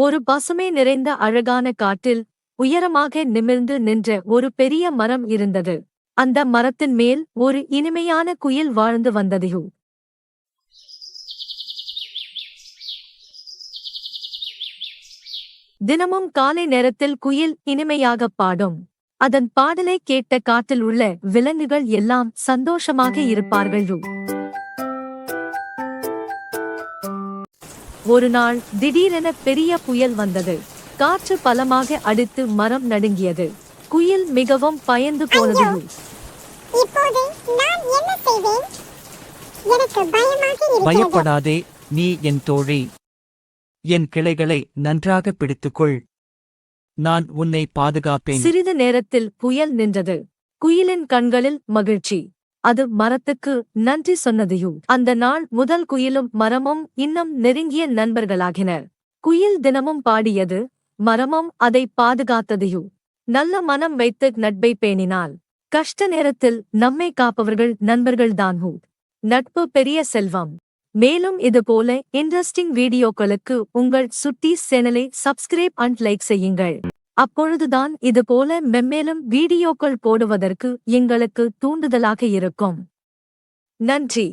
ஒரு பசுமை நிறைந்த அழகான காட்டில் உயரமாக நிமிர்ந்து நின்ற ஒரு பெரிய மரம் இருந்தது. அந்த மரத்தின் மேல் ஒரு இனிமையான குயில் வாழ்ந்து வந்ததையோ தினமும் காலை நேரத்தில் குயில் இனிமையாகப் பாடும். அதன் பாடலை கேட்ட காட்டில் உள்ள விலங்குகள் எல்லாம் சந்தோஷமாக இருப்பார்கள். ஒரு நாள் திடீரென பெரிய புயல் வந்தது. காற்று பலமாக அடித்து மரம் நடுங்கியது. குயில் மிகவும் பயந்து போனது. இப்போது நான் என்ன செய்வேன்? எனக்கு பயமாக இருக்கிறது. பயப்படாதே நீ என் தோழி. என் கிளைகளை நன்றாக பிடித்துக்கொள். நான் உன்னை பாதுகாப்பேன். சிறிது நேரத்தில் புயல் நின்றது. குயிலின் கண்களில் மகிழ்ச்சி. அது மரத்துக்கு நன்றி சொன்னதையும் அந்த நாள் முதல் குயிலும் மரமும் இன்னும் நெருங்கிய நண்பர்களாகினர். குயில் தினமும் பாடியது மரமும் அதை பாதுகாத்ததையும் நல்ல மனம் வைத்து நட்பை பேணினால் கஷ்ட நேரத்தில் நம்மை காப்பவர்கள் நண்பர்கள்தான் ஹூ. நட்பு பெரிய செல்வம். மேலும் இதுபோல இன்ட்ரெஸ்டிங் வீடியோக்களுக்கு உங்கள் சுட்டி சேனலை சப்ஸ்கிரைப் அண்ட் லைக் செய்யுங்கள். அப்பொழுதுதான் இதுபோல மெம்மேலும் வீடியோக்கள் போடுவதற்கு எங்களுக்கு தூண்டுதலாக இருக்கும். நன்றி.